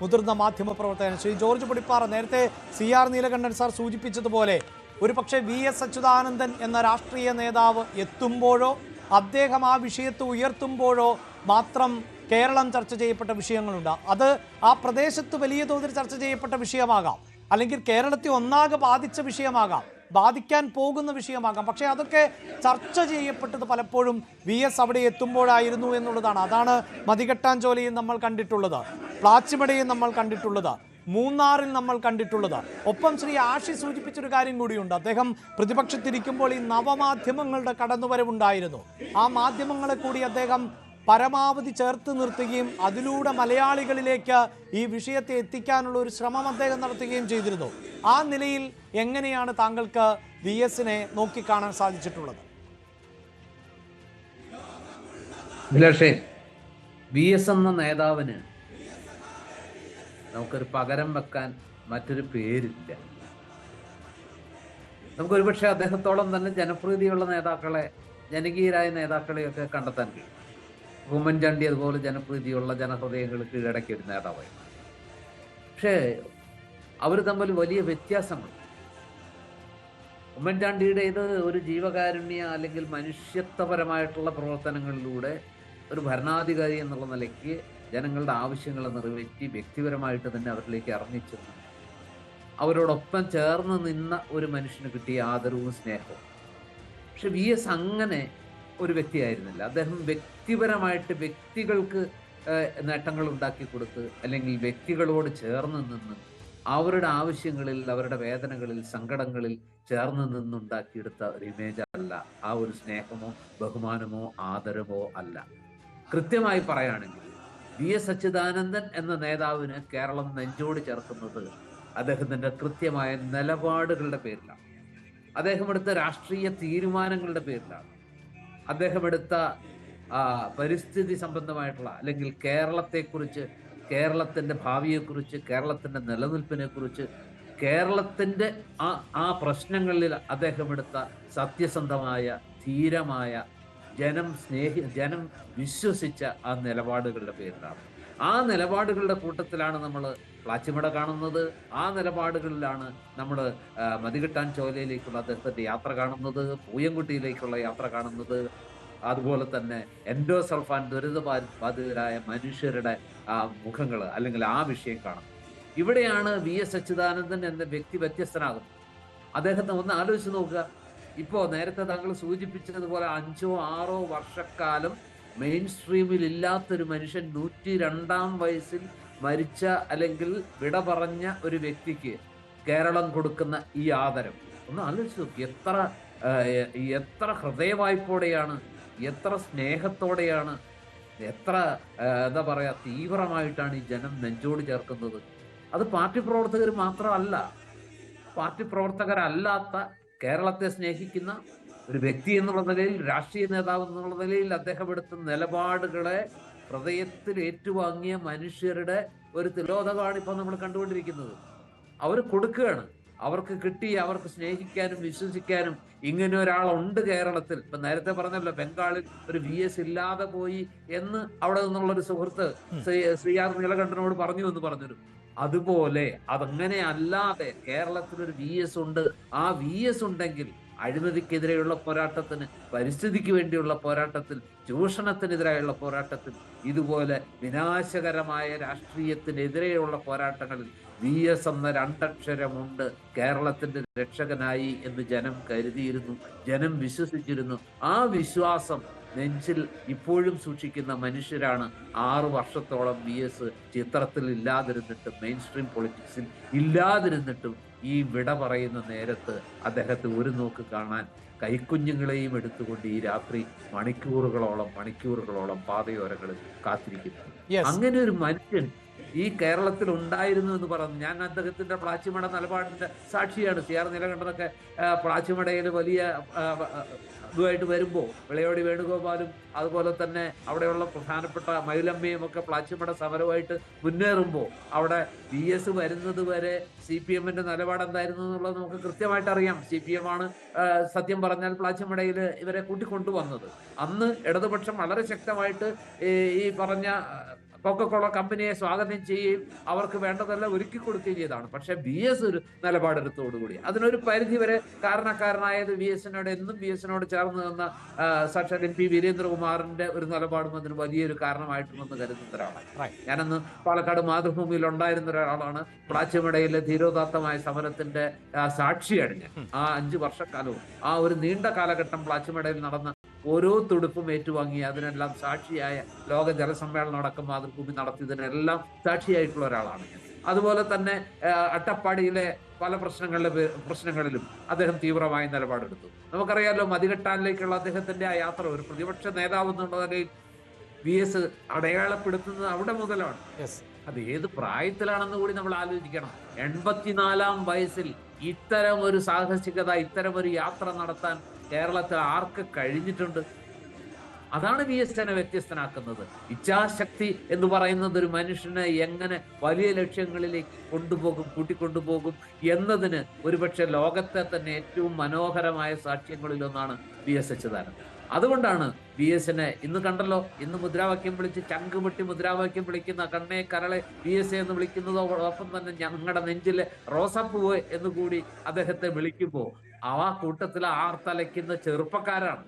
മുതിർന്ന മാധ്യമ പ്രവർത്തകൻ ശ്രീ ജോർജ് പൊടിപ്പാറ നേരത്തെ സി ആർ നീലകണ്ഠൻ സാർ സൂചിപ്പിച്ചതുപോലെ ഒരു പക്ഷേ വി എസ് അച്യുതാനന്ദൻ എന്ന രാഷ്ട്രീയ നേതാവ് എത്തുമ്പോഴോ അദ്ദേഹം ആ വിഷയത്തെ ഉയർത്തുമ്പോഴോ മാത്രം കേരളം ചർച്ച ചെയ്യപ്പെട്ട വിഷയങ്ങളുണ്ട്. അത് ആ പ്രദേശത്ത് വലിയ തോതിൽ ചർച്ച ചെയ്യപ്പെട്ട വിഷയമാകാം. അല്ലെങ്കിൽ കേരളത്തെ ഒന്നാകെ ബാധിച്ച വിഷയമാകാം. ബാധിക്കാൻ പോകുന്ന വിഷയമാകാം. പക്ഷേ അതൊക്കെ ചർച്ച ചെയ്യപ്പെട്ടത് പലപ്പോഴും വി എസ് അവിടെ എത്തുമ്പോഴായിരുന്നു എന്നുള്ളതാണ്. അതാണ് മതികെട്ടാഞ്ചോലയും നമ്മൾ കണ്ടിട്ടുള്ളത്. പ്ലാച്ചിമടയും നമ്മൾ കണ്ടിട്ടുള്ളത്. മൂന്നാറിൽ നമ്മൾ കണ്ടിട്ടുള്ളത്. ഒപ്പം ശ്രീ ആഷി സൂചിപ്പിച്ചൊരു കാര്യം കൂടിയുണ്ട്. അദ്ദേഹം പ്രതിപക്ഷത്തിരിക്കുമ്പോൾ ഈ നവമാധ്യമങ്ങളുടെ കടന്നുവരവുണ്ടായിരുന്നു. ആ മാധ്യമങ്ങളെ കൂടി അദ്ദേഹം പരമാവധി ചേർത്ത് നിർത്തുകയും അതിലൂടെ മലയാളികളിലേക്ക് ഈ വിഷയത്തെ എത്തിക്കാനുള്ള ഒരു ശ്രമം അദ്ദേഹം നടത്തുകയും ചെയ്തിരുന്നു. ആ നിലയിൽ എങ്ങനെയാണ് താങ്കൾക്ക് വി എസിനെ നോക്കിക്കാണാൻ സാധിച്ചിട്ടുള്ളത്? വി എസ് എന്ന നേതാവിന് നമുക്കൊരു പകരം വെക്കാൻ മറ്റൊരു പേരില്ല. നമുക്ക് ഒരുപക്ഷെ അദ്ദേഹത്തോളം തന്നെ ജനപ്രീതിയുള്ള നേതാക്കളെ ജനകീയരായ നേതാക്കളെയൊക്കെ കണ്ടെത്താൻ കഴിയും. ഉമ്മൻചാണ്ടി അതുപോലെ ജനപ്രീതിയുള്ള ജനഹൃദയങ്ങൾ കീഴടക്കിയ ഒരു നേതാവായി പക്ഷേ അവർ തമ്മിൽ വലിയ വ്യത്യാസമുണ്ട്. ഉമ്മൻചാണ്ടിയുടെ ഇത് ഒരു ജീവകാരുണ്യ അല്ലെങ്കിൽ മനുഷ്യത്വപരമായിട്ടുള്ള പ്രവർത്തനങ്ങളിലൂടെ ഒരു ഭരണാധികാരി എന്നുള്ള നിലയ്ക്ക് ജനങ്ങളുടെ ആവശ്യങ്ങൾ നിറവേറ്റി വ്യക്തിപരമായിട്ട് തന്നെ അവരിലേക്ക് ഇറങ്ങിച്ചെന്നു. അവരോടൊപ്പം ചേർന്ന് നിന്ന ഒരു മനുഷ്യന് കിട്ടിയ ആദരവും സ്നേഹവും. പക്ഷെ വി എസ് അങ്ങനെ ഒരു വ്യക്തിയായിരുന്നില്ല. അദ്ദേഹം വ്യക്തിപരമായിട്ട് വ്യക്തികൾക്ക് നേട്ടങ്ങൾ ഉണ്ടാക്കി കൊടുത്ത് അല്ലെങ്കിൽ വ്യക്തികളോട് ചേർന്ന് നിന്ന് അവരുടെ ആവശ്യങ്ങളിൽ അവരുടെ വേദനകളിൽ സങ്കടങ്ങളിൽ ചേർന്ന് നിന്നുണ്ടാക്കിയെടുത്ത ഒരു ഇമേജ് അല്ല. ആ ഒരു സ്നേഹമോ ബഹുമാനമോ ആദരവോ അല്ല. കൃത്യമായി പറയുകയാണെങ്കിൽ വി എസ് അച്യുതാനന്ദൻ എന്ന നേതാവിന് കേരളം നെഞ്ചോട് ചേർക്കുന്നത് അദ്ദേഹത്തിന്റെ കൃത്യമായ നിലപാടുകളുടെ പേരിലാണ്. അദ്ദേഹം എടുത്ത രാഷ്ട്രീയ തീരുമാനങ്ങളുടെ പേരിലാണ്. അദ്ദേഹം എടുത്ത പരിസ്ഥിതി സംബന്ധമായിട്ടുള്ള അല്ലെങ്കിൽ കേരളത്തെക്കുറിച്ച് കേരളത്തിന്റെ ഭാവിയെക്കുറിച്ച് കേരളത്തിന്റെ നിലനിൽപ്പിനെ കുറിച്ച് കേരളത്തിന്റെ ആ ആ പ്രശ്നങ്ങളിൽ അദ്ദേഹം എടുത്ത സത്യസന്ധമായ ധീരമായ ജനം സ്നേഹി ജനം വിശ്വസിച്ച ആ നിലപാടുകളുടെ പേരിലാണ്. ആ നിലപാടുകളുടെ കൂട്ടത്തിലാണ് നമ്മൾ പ്ലാച്ചിമട കാണുന്നത്. ആ നിലപാടുകളിലാണ് നമ്മൾ മതികെട്ടാൻ ചോലയിലേക്കുള്ള അദ്ദേഹത്തിന്റെ യാത്ര കാണുന്നത് പൂയംകുട്ടിയിലേക്കുള്ള യാത്ര കാണുന്നത്. അതുപോലെ തന്നെ എൻഡോസൾഫാൻ ദുരിത ബാധി- ബാധിതരായ മനുഷ്യരുടെ മുഖങ്ങൾ അല്ലെങ്കിൽ ആ വിഷയം കാണും ഇവിടെയാണ് വി എസ് അച്യുതാനന്ദൻ എന്ന വ്യക്തി വ്യത്യസ്തനാകുന്നത്. അദ്ദേഹത്തെ ഒന്ന് ആലോചിച്ച് നോക്കുക. ഇപ്പോൾ നേരത്തെ താങ്കൾ സൂചിപ്പിച്ചതുപോലെ അഞ്ചോ ആറോ വർഷക്കാലം മെയിൻ സ്ട്രീമിൽ ഇല്ലാത്തൊരു മനുഷ്യൻ നൂറ്റി രണ്ടാം വയസ്സിൽ മരിച്ച അല്ലെങ്കിൽ വിട പറഞ്ഞ ഒരു വ്യക്തിക്ക് കേരളം കൊടുക്കുന്ന ഈ ആദരം. ഒന്ന് ആലോചിച്ചു എത്ര എത്ര ഹൃദയവായ്പോടെയാണ് എത്ര സ്നേഹത്തോടെയാണ് എത്ര എന്താ പറയാ തീവ്രമായിട്ടാണ് ഈ ജനം നെഞ്ചോട് ചേർക്കുന്നത്. അത് പാർട്ടി പ്രവർത്തകർ മാത്രമല്ല പാർട്ടി പ്രവർത്തകരല്ലാത്ത കേരളത്തെ സ്നേഹിക്കുന്ന ഒരു വ്യക്തി എന്നുള്ള നിലയിൽ രാഷ്ട്രീയ നേതാവ് എന്നുള്ള നിലയിൽ അദ്ദേഹം എടുത്ത നിലപാടുകളെ ഹൃദയത്തിൽ ഏറ്റുവാങ്ങിയ മനുഷ്യരുടെ ഒരു തിലോദകമാണ് ഇപ്പൊ നമ്മൾ കണ്ടുകൊണ്ടിരിക്കുന്നത്. അവർ കൊടുക്കുകയാണ്. അവർക്ക് കിട്ടി അവർക്ക് സ്നേഹിക്കാനും വിശ്വസിക്കാനും ഇങ്ങനെ ഒരാളുണ്ട് കേരളത്തിൽ. ഇപ്പൊ നേരത്തെ പറഞ്ഞല്ലോ ബംഗാളിൽ ഒരു വി എസ് ഇല്ലാതെ പോയി എന്ന് അവിടെ നിന്നുള്ള ഒരു സുഹൃത്ത് ശ്രീ ശ്രീ ആർ നീലകണ്ഠനോട് പറഞ്ഞു എന്ന് പറഞ്ഞൊരു. അതുപോലെ അതങ്ങനെ അല്ലാതെ കേരളത്തിൽ ഒരു വി എസ് ഉണ്ട്. ആ വി എസ് ഉണ്ടെങ്കിൽ അഴിമതിക്കെതിരെയുള്ള പോരാട്ടത്തിന് പരിസ്ഥിതിക്ക് വേണ്ടിയുള്ള പോരാട്ടത്തിൽ ചൂഷണത്തിനെതിരായുള്ള പോരാട്ടത്തിൽ ഇതുപോലെ വിനാശകരമായ രാഷ്ട്രീയത്തിനെതിരെയുള്ള പോരാട്ടങ്ങളിൽ വി എസ് എന്ന രണ്ടക്ഷരമുണ്ട് കേരളത്തിന്റെ രക്ഷകനായി എന്ന് ജനം കരുതിയിരുന്നു ജനം വിശ്വസിച്ചിരുന്നു. ആ വിശ്വാസം നെഞ്ചിൽ ഇപ്പോഴും സൂക്ഷിക്കുന്ന മനുഷ്യരാണ് ആറു വർഷത്തോളം വി എസ് ചിത്രത്തിൽ ഇല്ലാതിരുന്നിട്ടും മെയിൻ സ്ട്രീം പൊളിറ്റിക്സിൽ ഇല്ലാതിരുന്നിട്ടും ഈ വിട പറയുന്ന നേരത്ത് അദ്ദേഹത്തെ ഒരു നോക്ക് കാണാൻ കൈക്കുഞ്ഞുങ്ങളെയും എടുത്തുകൊണ്ട് ഈ രാത്രി മണിക്കൂറുകളോളം മണിക്കൂറുകളോളം പാതയോരങ്ങളിൽ കാത്തിരിക്കുന്നു. അങ്ങനെ ഒരു മനുഷ്യൻ ഈ കേരളത്തിൽ ഉണ്ടായിരുന്നു എന്ന് പറഞ്ഞു. ഞാൻ അദ്ദേഹത്തിന്റെ പ്ലാച്ചിമട നിലപാടിന്റെ സാക്ഷിയാണ്. സി ആർ നീലകണ്ഠനൊക്കെ പ്ലാച്ചിമടയിൽ വലിയ ഇതുമായിട്ട് വരുമ്പോൾ വിളയോടി വേണുഗോപാലും അതുപോലെ തന്നെ അവിടെയുള്ള പ്രധാനപ്പെട്ട മൈലമ്മയും ഒക്കെ പ്ലാച്ചിമട സമരമായിട്ട് മുന്നേറുമ്പോൾ അവിടെ ബി എസ് വരുന്നത് വരെ സി പി എമ്മിന്റെ നിലപാട് എന്തായിരുന്നു എന്നുള്ളത് നമുക്ക് കൃത്യമായിട്ട് അറിയാം. സി പി എം ആണ് സത്യം പറഞ്ഞാൽ പ്ലാച്ചിമടയിൽ ഇവരെ കൂട്ടിക്കൊണ്ടുവന്നത്. അന്ന് ഇടതുപക്ഷം വളരെ ശക്തമായിട്ട് ഈ പറഞ്ഞ കൊക്കക്കോള കമ്പനിയെ സ്വാഗതം ചെയ്യുകയും അവർക്ക് വേണ്ടതെല്ലാം ഒരുക്കി കൊടുക്കുകയും ചെയ്തതാണ്. പക്ഷെ ബി എസ് ഒരു നിലപാടെടുത്തോടുകൂടി. അതിനൊരു പരിധി വരെ കാരണക്കാരനായത് ബി എസിനോട് എന്നും ബി എസിനോട് ചേർന്ന് നിന്ന സാക്ഷൻ എം പി വീരേന്ദ്രകുമാറിന്റെ ഒരു നിലപാടും അതിന് വലിയൊരു കാരണമായിട്ടുണ്ടെന്ന് കരുതുന്ന ഒരാളാണ് ഞാനന്ന് പാലക്കാട് മാതൃഭൂമിയിൽ ഉണ്ടായിരുന്ന ഒരാളാണ്. പ്ലാച്ചിമടയിലെ ധീരോദാത്തമായ സമരത്തിന്റെ സാക്ഷിയാണ് ഞാൻ. ആ അഞ്ചു വർഷക്കാലവും ആ ഒരു നീണ്ട കാലഘട്ടം പ്ലാച്ചിമടയിൽ നടന്ന ഓരോ തുടുപ്പും ഏറ്റുവാങ്ങി അതിനെല്ലാം സാക്ഷിയായ ലോക ജലസമ്മേളനം അടക്കം മാതൃഭൂമി നടത്തിയതിനെല്ലാം സാക്ഷിയായിട്ടുള്ള ഒരാളാണ് ഞാൻ. അതുപോലെ തന്നെ അട്ടപ്പാടിയിലെ പല പ്രശ്നങ്ങളിലെ പ്രശ്നങ്ങളിലും അദ്ദേഹം തീവ്രമായ നിലപാടെടുത്തു. നമുക്കറിയാലോ മതികെട്ടാനിലേക്കുള്ള അദ്ദേഹത്തിന്റെ ആ യാത്ര ഒരു പ്രതിപക്ഷ നേതാവ് എന്നുള്ള നിലയിൽ വി എസ് അടയാളപ്പെടുത്തുന്നത് അവിടെ മുതലാണ്. അത് ഏത് പ്രായത്തിലാണെന്ന് കൂടി നമ്മൾ ആലോചിക്കണം. എൺപത്തിനാലാം വയസ്സിൽ ഇത്തരം ഒരു സാഹസികത ഇത്തരം ഒരു യാത്ര നടത്താൻ കേരളത്തിൽ ആർക്ക് കഴിഞ്ഞിട്ടുണ്ട്? അതാണ് വി എസ് എനെ വ്യത്യസ്തനാക്കുന്നത്. ഇച്ഛാശക്തി എന്ന് പറയുന്നത് ഒരു മനുഷ്യനെ എങ്ങനെ വലിയ ലക്ഷ്യങ്ങളിലേക്ക് കൊണ്ടുപോകും കൂട്ടിക്കൊണ്ടുപോകും എന്നതിന് ഒരുപക്ഷെ ലോകത്തെ തന്നെ ഏറ്റവും മനോഹരമായ സാക്ഷ്യങ്ങളിലൊന്നാണ് വി എസ് അച്യുതാനന്ദൻ അതുകൊണ്ടാണ് വി എസിനെ ഇന്ന് കണ്ടല്ലോ ഇന്ന് മുദ്രാവാക്യം വിളിച്ച് ചങ്കുമുട്ടി മുദ്രാവാക്യം വിളിക്കുന്ന കണ്ണേ കരളെ വി എസ് എന്ന് വിളിക്കുന്നതോടൊപ്പം തന്നെ ഞങ്ങളുടെ നെഞ്ചിലെ റോസപ്പൂവ് എന്ന് കൂടി അദ്ദേഹത്തെ വിളിക്കുമ്പോൾ ആ കൂട്ടത്തിൽ ആർത്തലയ്ക്കുന്ന ചെറുപ്പക്കാരാണ്.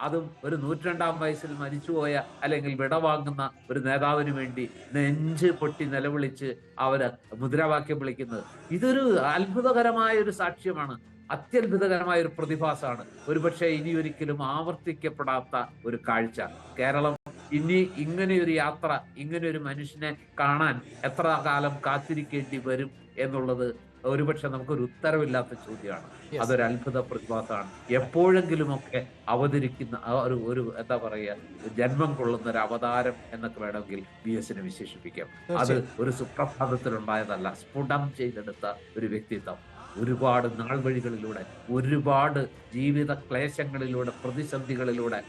അതും ഒരു നൂറ്റിരണ്ടാം വയസ്സിൽ മരിച്ചുപോയ അല്ലെങ്കിൽ വിടവാങ്ങുന്ന ഒരു നേതാവിന് വേണ്ടി നെഞ്ച് പൊട്ടി നിലവിളിച്ച് അവർ മുദ്രാവാക്യം വിളിക്കുന്നത്. ഇതൊരു അത്ഭുതകരമായ ഒരു സാക്ഷ്യമാണ്. അത്യത്ഭുതകരമായ ഒരു പ്രതിഭാസമാണ്. ഒരുപക്ഷെ ഇനി ഒരിക്കലും ആവർത്തിക്കപ്പെടാത്ത ഒരു കാഴ്ച. കേരളം ഇനി ഇങ്ങനെയൊരു യാത്ര ഇങ്ങനെ ഒരു മനുഷ്യനെ കാണാൻ എത്ര കാലം കാത്തിരിക്കേണ്ടി വരും എന്നുള്ളത് ഒരുപക്ഷെ നമുക്കൊരു ഉത്തരവില്ലാത്ത ചോദ്യമാണ്. അതൊരു അത്ഭുത പ്രതിഭാസമാണ്. എപ്പോഴെങ്കിലുമൊക്കെ അവതരിക്കുന്ന ഒരു ഒരു എന്താ പറയുക ജന്മം കൊള്ളുന്ന ഒരു അവതാരം എന്നൊക്കെ വേണമെങ്കിൽ ബി എസിനെ വിശേഷിപ്പിക്കാം. അത് ഒരു സുപ്രഭാതത്തിലുണ്ടായതല്ല. സ്ഫുടം ചെയ്തെടുത്ത ഒരു വ്യക്തിത്വം. ഒരുപാട് നാൾ വഴികളിലൂടെ ഒരുപാട് ജീവിത ക്ലേശങ്ങളിലൂടെ പ്രതിസന്ധികളിലൂടെ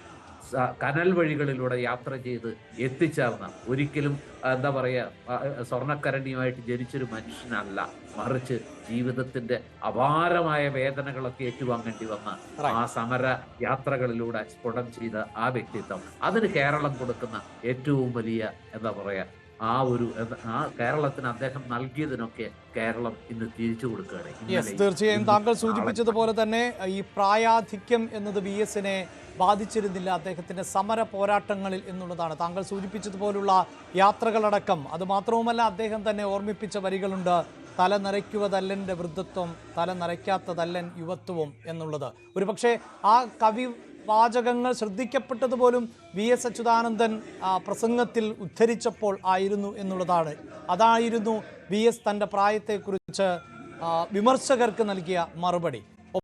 കനൽ വഴികളിലൂടെ യാത്ര ചെയ്ത് എത്തിച്ചേർന്ന ഒരിക്കലും എന്താ പറയുക സ്വർണക്കരണിയുമായിട്ട് ജനിച്ചൊരു മനുഷ്യനല്ല. മറിച്ച് ജീവിതത്തിന്റെ അപാരമായ വേദനകളൊക്കെ ഏറ്റുവാങ്ങേണ്ടി വന്ന ആ സമര യാത്രകളിലൂടെ സ്ഫുടം ചെയ്ത ആ വ്യക്തിത്വം. അതിന് കേരളം കൊടുക്കുന്ന ഏറ്റവും വലിയ എന്താ പറയാ ആ ഒരു ആ കേരളത്തിന് അദ്ദേഹം നൽകിയതിനൊക്കെ കേരളം ഇന്ന് തിരിച്ചു കൊടുക്കുകയാണ്. തീർച്ചയായും താങ്കൾ സൂചിപ്പിച്ചതുപോലെ തന്നെ ഈ പ്രായാധിക്യം എന്നത് വി എസിനെ ബാധിച്ചിരുന്നില്ല. അദ്ദേഹത്തിന്റെ സമര പോരാട്ടങ്ങളിൽ എന്നുള്ളതാണ്. താങ്കൾ സൂചിപ്പിച്ചതുപോലുള്ള യാത്രകളടക്കം. അതുമാത്രവുമല്ല അദ്ദേഹം തന്നെ ഓർമ്മിപ്പിച്ച വരികളുണ്ട്. തല നരയ്ക്കുവതല്ലന്റെ വൃദ്ധത്വം തല നരയ്ക്കാത്തതല്ലൻ യുവത്വവും എന്നുള്ളത്. ഒരുപക്ഷെ ആ കവി വാചകങ്ങൾ ശ്രദ്ധിക്കപ്പെട്ടത് പോലും വി എസ് അച്യുതാനന്ദൻ പ്രസംഗത്തിൽ ഉദ്ധരിച്ചപ്പോൾ ആയിരുന്നു എന്നുള്ളതാണ്. അതായിരുന്നു വി എസ് തന്റെ പ്രായത്തെക്കുറിച്ച് വിമർശകർക്ക് നൽകിയ മറുപടി.